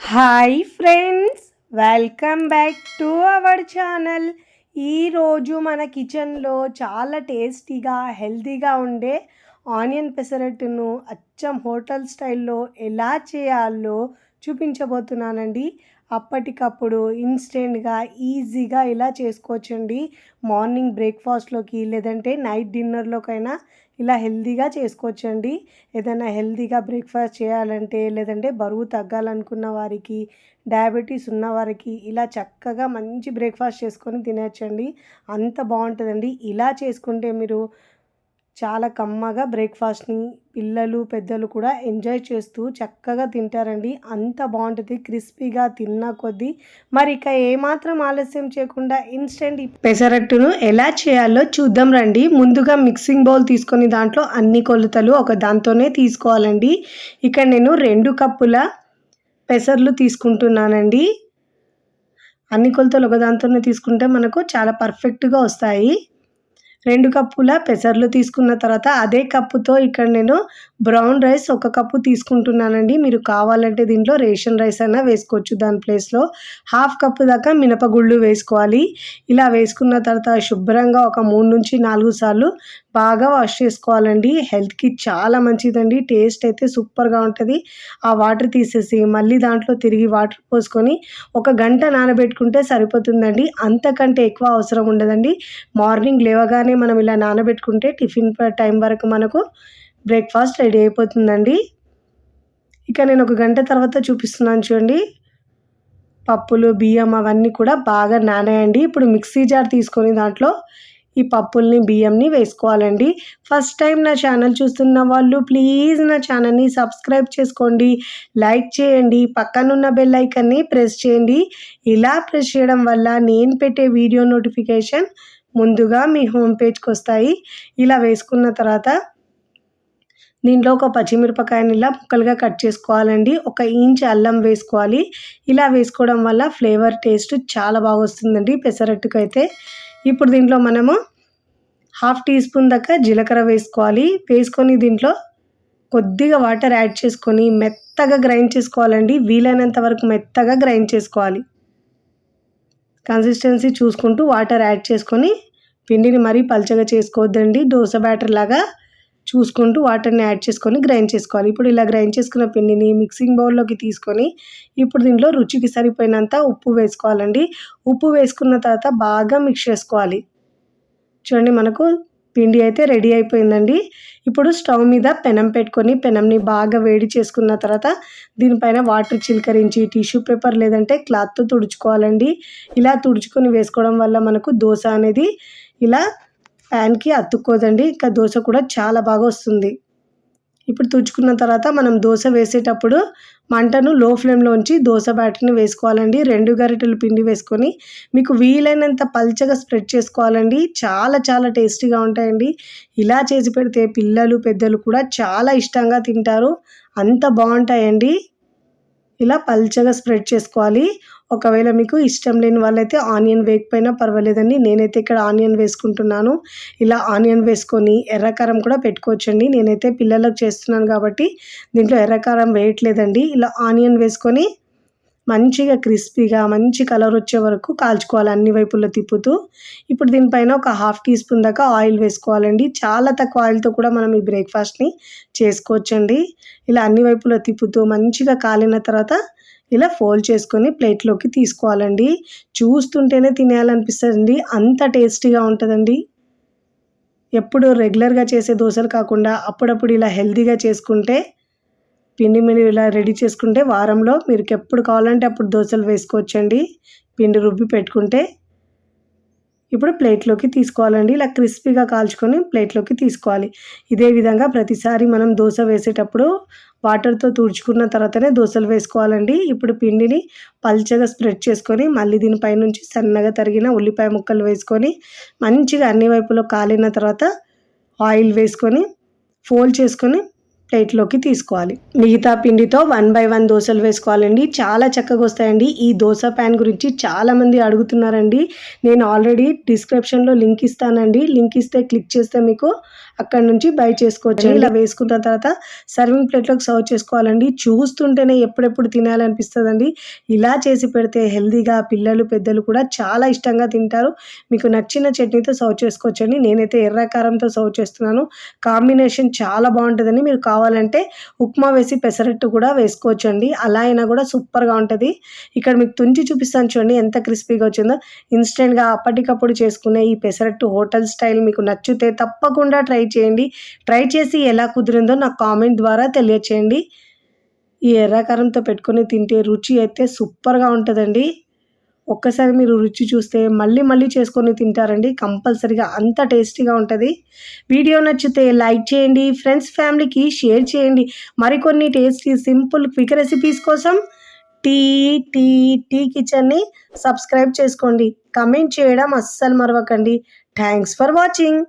Hi friends welcome back to our channel. ఈరోజు మన కిచెన్లో చాలా టేస్టీగా హెల్తీగా ఉండే ఆనియన్ పెసరట్టును అచ్చం హోటల్ స్టైల్లో ఎలా చేయాలో చూపించబోతున్నానండి. అప్పటికప్పుడు ఇన్స్టెంట్గా ఈజీగా ఇలా చేసుకోవచ్చండి. మార్నింగ్ బ్రేక్ఫాస్ట్లోకి లేదంటే నైట్ డిన్నర్లోకైనా ఇలా హెల్తీగా చేసుకోవచ్చండి. ఏదైనా హెల్దీగా బ్రేక్ఫాస్ట్ చేయాలంటే లేదంటే బరువు తగ్గాలనుకున్న వారికి డయాబెటీస్ ఉన్నవారికి ఇలా చక్కగా మంచి బ్రేక్ఫాస్ట్ చేసుకొని తినచ్చండి. అంత బాగుంటుందండి. ఇలా చేసుకుంటే మీరు చాలా కమ్మగా బ్రేక్ఫాస్ట్ని పిల్లలు పెద్దలు కూడా ఎంజాయ్ చేస్తూ చక్కగా తింటారండి. అంత బాగుంటుంది క్రిస్పీగా తిన్న కొద్దీ. మరి ఇక ఏమాత్రం ఆలస్యం చేయకుండా ఇన్స్టెంట్ పెసరట్టును ఎలా చేయాలో చూద్దాం రండి. ముందుగా మిక్సింగ్ బౌల్ తీసుకొని దాంట్లో అన్ని కొలతలు ఒక దాంతోనే తీసుకోవాలండి. ఇక్కడ నేను రెండు కప్పుల పెసర్లు తీసుకుంటున్నానండి. అన్ని కొలతలు ఒక దాంతోనే తీసుకుంటే మనకు చాలా పర్ఫెక్ట్గా వస్తాయి. రెండు కప్పుల పెసర్లు తీసుకున్న తర్వాత అదే కప్పుతో ఇక్కడ నేను బ్రౌన్ రైస్ ఒక కప్పు తీసుకుంటున్నానండి. మీరు కావాలంటే దీంట్లో రేషన్ రైస్ అయినా వేసుకోవచ్చు. దాని ప్లేస్లో హాఫ్ కప్పు దాకా మినపగుళ్ళు వేసుకోవాలి. ఇలా వేసుకున్న తర్వాత శుభ్రంగా ఒక మూడు నుంచి నాలుగు సార్లు బాగా వాష్ చేసుకోవాలండి. హెల్త్కి చాలా మంచిదండి. టేస్ట్ అయితే సూపర్గా ఉంటుంది. ఆ వాటర్ తీసేసి మళ్ళీ దాంట్లో తిరిగి వాటర్ పోసుకొని ఒక గంట నానబెట్టుకుంటే సరిపోతుందండి. అంతకంటే ఎక్కువ అవసరం ఉండదండి. మార్నింగ్ లేవగానే మనం ఇలా నానబెట్టుకుంటే టిఫిన్ టైం వరకు మనకు బ్రేక్ఫాస్ట్ రెడీ అయిపోతుందండి. ఇక నేను ఒక గంట తర్వాత చూపిస్తున్నాను చూడండి. పప్పులు బియ్యం అవన్నీ కూడా బాగా నానాయండి. ఇప్పుడు మిక్సీ జార్ తీసుకొని దాంట్లో ఈ పప్పుల్ని బియ్యంని వేసుకోవాలండి. ఫస్ట్ టైం నా ఛానల్ చూస్తున్న వాళ్ళు ప్లీజ్ నా ఛానల్ని సబ్స్క్రైబ్ చేసుకోండి. లైక్ చేయండి. పక్కనున్న బెల్ ఐకన్ని ప్రెస్ చేయండి. ఇలా ప్రెస్ చేయడం వల్ల నేను పెట్టే వీడియో నోటిఫికేషన్ ముందుగా మీ హోమ్ పేజ్కి వస్తాయి ఇలా వేసుకున్న తర్వాత దీంట్లో ఒక పచ్చిమిరపకాయని ఇలా ముక్కలుగా కట్ చేసుకోవాలండి. ఒక ఇంచ్ అల్లం వేసుకోవాలి. ఇలా వేసుకోవడం వల్ల ఫ్లేవర్ టేస్ట్ చాలా బాగా వస్తుందండి పెసరట్టుకైతే. ఇప్పుడు దీంట్లో మనము హాఫ్ టీ స్పూన్ దాకా జీలకర్ర వేసుకోవాలి. వేసుకొని దీంట్లో కొద్దిగా వాటర్ యాడ్ చేసుకొని మెత్తగా గ్రైండ్ చేసుకోవాలండి. వీలైనంత వరకు మెత్తగా గ్రైండ్ చేసుకోవాలి. కన్సిస్టెన్సీ చూసుకుంటూ వాటర్ యాడ్ చేసుకొని పిండిని మరీ పల్చగా చేసుకోవద్దండి. దోశ బ్యాటర్ లాగా చూసుకుంటూ వాటర్ని యాడ్ చేసుకొని గ్రైండ్ చేసుకోవాలి. ఇప్పుడు ఇలా గ్రైండ్ చేసుకున్న పిండిని మిక్సింగ్ బౌల్లోకి తీసుకొని ఇప్పుడు దీంట్లో రుచికి సరిపోయినంత ఉప్పు వేసుకోవాలండి. ఉప్పు వేసుకున్న తర్వాత బాగా మిక్స్ చేసుకోవాలి. చూడండి మనకు పిండి అయితే రెడీ అయిపోయిందండి. ఇప్పుడు స్టవ్ మీద పెనం పెట్టుకొని పెనంని బాగా వేడి చేసుకున్న తర్వాత దీనిపైన వాటర్ చిలకరించి టిష్యూ పేపర్ లేదంటే క్లాత్తో తుడుచుకోవాలండి. ఇలా తుడుచుకొని వేసుకోవడం వల్ల మనకు దోశ అనేది ఇలా ప్యాన్కి అతుక్కోదండి. ఇంకా దోశ కూడా చాలా బాగా వస్తుంది. ఇప్పుడు తుడుచుకున్న తర్వాత మనం దోశ వేసేటప్పుడు మంటను లో ఫ్లేమ్లో ఉంచి దోశ బ్యాటర్ని వేసుకోవాలండి. రెండు గరిటెలు పిండి వేసుకొని మీకు వీలైనంత పల్చగా స్ప్రెడ్ చేసుకోవాలండి. చాలా చాలా టేస్టీగా ఉంటాయండి. ఇలా చేసి పెడితే పిల్లలు పెద్దలు కూడా చాలా ఇష్టంగా తింటారు. అంత బాగుంటాయండి. ఇలా పల్చగా స్ప్రెడ్ చేసుకోవాలి. ఒకవేళ మీకు ఇష్టం లేని వాళ్ళైతే ఆనియన్ వేయకపోయినా పర్వాలేదండి. నేనైతే ఇక్కడ ఆనియన్ వేసుకుంటున్నాను. ఇలా ఆనియన్ వేసుకొని ఎర్రకారం కూడా పెట్టుకోవచ్చండి. నేనైతే పిల్లలకు చేస్తున్నాను కాబట్టి దీంట్లో ఎర్రకారం వేయట్లేదండి. ఇలా ఆనియన్ వేసుకొని మంచిగా క్రిస్పీగా మంచి కలర్ వచ్చే వరకు కాల్చుకోవాలి అన్ని వైపుల్లో తిప్పుతూ. ఇప్పుడు దీనిపైన ఒక హాఫ్ టీ స్పూన్ దాకా ఆయిల్ వేసుకోవాలండి. చాలా తక్కువ ఆయిల్తో కూడా మనం ఈ బ్రేక్ఫాస్ట్ని చేసుకోవచ్చండి. ఇలా అన్ని వైపులో తిప్పుతూ మంచిగా కాలిన తర్వాత ఇలా ఫోల్డ్ చేసుకొని ప్లేట్లోకి తీసుకోవాలండి. చూస్తుంటేనే తినేయాలనిపిస్తుందండి. అంత టేస్టీగా ఉంటుందండి. ఎప్పుడు రెగ్యులర్గా చేసే దోశలు కాకుండా అప్పుడప్పుడు ఇలా హెల్తీగా చేసుకుంటే పిండి మీరు ఇలా రెడీ చేసుకుంటే వారంలో మీరు ఎప్పుడు కావాలంటే అప్పుడు దోశలు వేసుకోవచ్చండి. పిండి రుబ్బి పెట్టుకుంటే ఇప్పుడు ప్లేట్లోకి తీసుకోవాలండి. ఇలా క్రిస్పీగా కాల్చుకొని ప్లేట్లోకి తీసుకోవాలి. ఇదే విధంగా ప్రతిసారి మనం దోశ వేసేటప్పుడు వాటర్తో తుడుచుకున్న తర్వాతనే దోశలు వేసుకోవాలండి. ఇప్పుడు పిండిని పల్చగా స్ప్రెడ్ చేసుకొని మళ్ళీ దీనిపైనుంచి సన్నగా తరిగిన ఉల్లిపాయ ముక్కలు వేసుకొని మంచిగా అన్ని వైపులో కాలిన తర్వాత ఆయిల్ వేసుకొని ఫోల్డ్ చేసుకొని ప్లేట్లోకి తీసుకోవాలి. మిగతా పిండితో వన్ బై వన్ దోశలు వేసుకోవాలండి. చాలా చక్కగా వస్తాయండి. ఈ దోశ ప్యాన్ గురించి చాలామంది అడుగుతున్నారండి. నేను ఆల్రెడీ డిస్క్రిప్షన్లో లింక్ ఇస్తానండి. లింక్ ఇస్తే క్లిక్ చేస్తే మీకు అక్కడ నుంచి బై చేసుకోవచ్చు ఇలా వేసుకున్న తర్వాత సర్వింగ్ ప్లేట్లోకి సర్వ్ చేసుకోవాలండి. చూస్తుంటేనే ఎప్పుడెప్పుడు తినాలనిపిస్తుందండి. ఇలా చేసి పెడితే హెల్దీగా పిల్లలు పెద్దలు కూడా చాలా ఇష్టంగా తింటారు. మీకు నచ్చిన చట్నీతో సర్వ్ చేసుకోవచ్చండి. నేనైతే ఎర్ర కారంతో సర్వ్ చేస్తున్నాను. కాంబినేషన్ చాలా బాగుంటుందని మీరు కావాలంటే ఉప్మా వేసి పెసరట్టు కూడా వేసుకోవచ్చండి. అలా అయినా కూడా సూపర్గా ఉంటుంది. ఇక్కడ మీకు తుంచి చూపిస్తాను చూడండి ఎంత క్రిస్పీగా వచ్చిందో. ఇన్స్టెంట్గా అప్పటికప్పుడు చేసుకునే ఈ పెసరట్టు హోటల్ స్టైల్ మీకు నచ్చితే తప్పకుండా ట్రై చేయండి. ట్రై చేసి ఎలా కుదిరిందో నాకు కామెంట్ ద్వారా తెలియచేయండి. ఈ ఎర్రకారంతో పెట్టుకొని తింటే రుచి అయితే సూపర్గా ఉంటుందండి. ఒక్కసారి మీరు రుచి చూస్తే మళ్ళీ మళ్ళీ చేసుకొని తింటారండి. కంపల్సరీగా అంత టేస్టీగా ఉంటుంది. వీడియో నచ్చితే లైక్ చేయండి ఫ్రెండ్స్ ఫ్యామిలీకి షేర్ చేయండి. మరికొన్ని టేస్టీ సింపుల్ క్విక్ రెసిపీస్ కోసం టీ టీ టీ కిచెన్ని సబ్స్క్రైబ్ చేసుకోండి. కమెంట్ చేయడం అస్సలు మరవకండి. Thanks for watching.